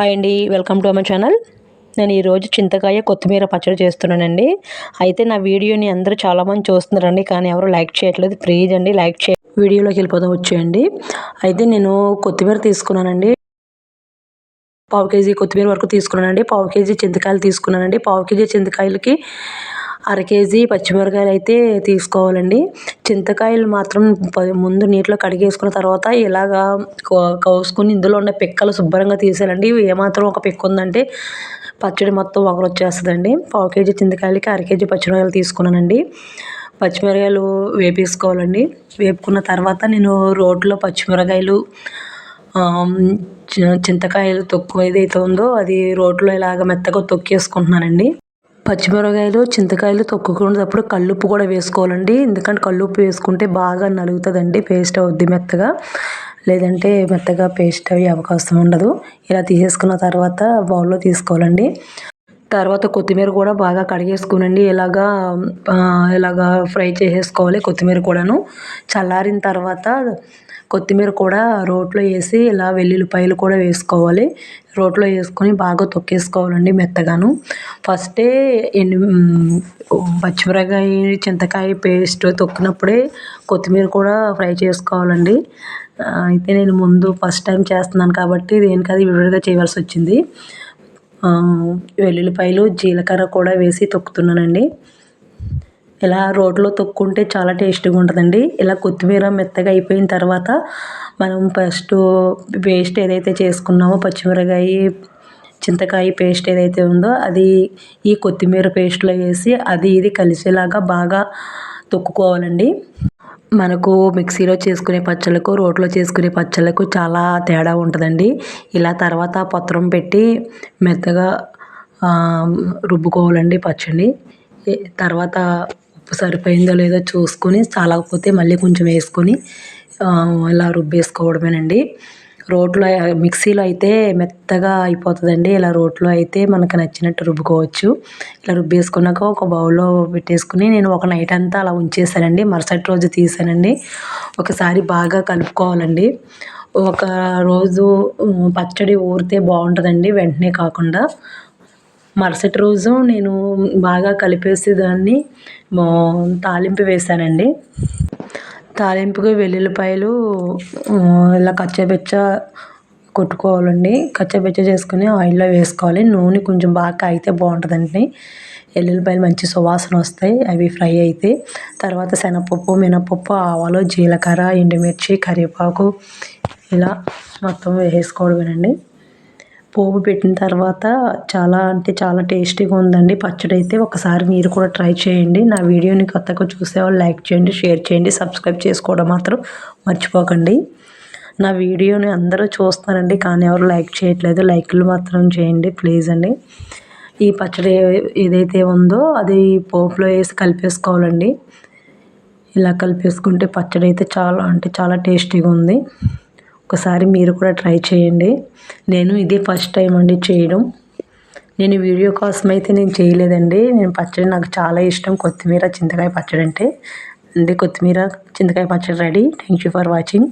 Hi అండి welcome to our channel. నేను ఈరోజు చింతకాయ కొత్తిమీర పచ్చడి చేస్తున్నానండి. అయితే నా వీడియోని అందరూ చాలామంది చూస్తున్నారండి కానీ ఎవరు లైక్ చేయట్లేదు. ప్లీజ్ అండి లైక్ చే వీడియోలోకి వెళ్ళిపోదాం వచ్చేయండి. అయితే నేను కొత్తిమీర తీసుకున్నానండి. పావు కేజీ కొత్తిమీర వరకు తీసుకున్నానండి. పావు కేజీ చింతకాయలు తీసుకున్నానండి. పావు కేజీ చింతకాయలకి అర కేజీ పచ్చిమిరకాయలు అయితే తీసుకోవాలండి. చింతకాయలు మాత్రం ముందు నీటిలో కడిగేసుకున్న తర్వాత ఇలాగా కోసుకుని ఇందులో ఉన్న పిక్కలు శుభ్రంగా తీసేయాలండి. ఏమాత్రం ఒక పిక్క ఉందంటే పచ్చడి మొత్తం ఒకరు వచ్చేస్తుందండి. పావు కేజీ చింతకాయలకి అర కేజీ పచ్చిమిరకాయలు తీసుకున్నానండి. పచ్చిమిరకాయలు వేపేసుకోవాలండి. వేపుకున్న తర్వాత నేను రోడ్లో పచ్చిమిరకాయలు చింతకాయలు తొక్కు ఏదైతే ఉందో అది రోడ్లో ఇలాగ మెత్తగా తొక్కేసుకుంటున్నానండి. పచ్చిమిరపకాయలు చింతకాయలు తొక్కుకునేటప్పుడు కల్లుప్పు కూడా వేసుకోవాలండి. ఎందుకంటే కల్లుప్పు వేసుకుంటే బాగా నలుగుతుందండి పేస్ట్ అవుద్ది మెత్తగా. లేదంటే మెత్తగా పేస్ట్ అయ్యే అవకాశం ఉండదు. ఇలా తీసేసుకున్న తర్వాత బౌల్లో తీసుకోవాలండి. తర్వాత కొత్తిమీర కూడా బాగా కడిగేసుకునండి. ఇలాగా ఇలాగా ఫ్రై చేసేసుకోవాలి కొత్తిమీర కూడాను. చల్లారిన తర్వాత కొత్తిమీర కూడా రోట్లో వేసి ఇలా వెల్లుల్లిపాయలు కూడా వేసుకోవాలి. రోట్లో వేసుకొని బాగా తొక్కేసుకోవాలండి మెత్తగాను. ఫస్టే ఎండు పచ్చిమిరకాయ చింతకాయ పేస్ట్ తొక్కినప్పుడే కొత్తిమీర కూడా ఫ్రై చేసుకోవాలండి. అయితే నేను ముందు ఫస్ట్ టైం చేస్తున్నాను కాబట్టి దేనికది విడివిడిగా చేయవలసి వచ్చింది. వెల్లుల్లిపాయలు జీలకర్ర కూడా వేసి తొక్కుతున్నానండి. ఇలా రోట్లో తొక్కుంటే చాలా టేస్టీగా ఉంటుందండి. ఇలా కొత్తిమీర మెత్తగా అయిపోయిన తర్వాత మనం ఫస్ట్ పేస్ట్ ఏదైతే చేసుకున్నామో పచ్చిమిరకాయ చింతకాయ పేస్ట్ ఏదైతే ఉందో అది ఈ కొత్తిమీర పేస్ట్లో వేసి అది ఇది కలిసేలాగా బాగా తొక్కుకోవాలండి. మనకు మిక్సీలో చేసుకునే పచ్చళ్ళకు రోట్లో చేసుకునే పచ్చళ్ళకు చాలా తేడా ఉంటుందండి. ఇలా తర్వాత పత్రం పెట్టి మెత్తగా రుబ్బుకోవాలండి పచ్చడి తర్వాత ఉప్పు సరిపోయిందో లేదో చూసుకొని చాలకపోతే మళ్ళీ కొంచెం వేసుకొని ఇలా రుబ్బేసుకోవడమేనండి. రోట్లో మిక్సీలో అయితే మెత్తగా అయిపోతుందండి. ఇలా రోట్లో అయితే మనకు నచ్చినట్టు రుబ్బుకోవచ్చు. ఇలా రుబ్బేసుకున్నాక ఒక బౌల్లో పెట్టేసుకుని నేను ఒక నైట్ అంతా అలా ఉంచేసానండి మరుసటి రోజు తీసానండి. ఒకసారి బాగా కలుపుకోవాలండి. ఒక రోజు పచ్చడి ఊరితే బాగుంటుందండి. వెంటనే కాకుండా మరుసటి రోజు నేను బాగా కలిపేసి దాన్ని తాలింపు వేసానండి తాలింపుకి వెల్లుల్లిపాయలు ఇలా కచ్చబెచ్చ కొట్టుకోవాలండి. కచ్చబెచ్చ చేసుకుని ఆయిల్లో వేసుకోవాలి. నూనె కొంచెం బాగా కాగితే బాగుంటుందండి. వెల్లుల్లిపాయలు మంచి సువాసన వస్తాయి. అవి ఫ్రై అయితే తర్వాత శనగపప్పు మినపప్పు ఆవాలు జీలకర్ర ఎండుమిర్చి కరివేపాకు ఇలా మొత్తం వేసుకోవడమేనండి పోపు పెట్టిన తర్వాత చాలా అంటే చాలా టేస్టీగా ఉందండి. పచ్చడి అయితే ఒకసారి మీరు కూడా ట్రై చేయండి. నా వీడియోని కొత్తగా చూసేవాళ్ళు లైక్ చేయండి షేర్ చేయండి సబ్స్క్రైబ్ చేసుకోవడం మాత్రం మర్చిపోకండి. నా వీడియోని అందరూ చూస్తారండి కానీ ఎవరు లైక్ చేయట్లేదు. లైక్లు మాత్రం చేయండి ప్లీజ్ అండి. ఈ పచ్చడి ఏదైతే ఉందో అది పోపులో వేసి కలిపేసుకోవాలండి. ఇలా కలిపేసుకుంటే పచ్చడి అయితే చాలా అంటే చాలా టేస్టీగా ఉంది. ఒకసారి మీరు కూడా ట్రై చేయండి. నేను ఇదే ఫస్ట్ టైం అండి చేయడం. నేను వీడియో కోసం అయితే నేను చేయలేదండి. నేను పచ్చడి నాకు చాలా ఇష్టం. కొత్తిమీర చింతకాయ పచ్చడి అంటే అండి కొత్తిమీర చింతకాయ పచ్చడి ready. Thank you for watching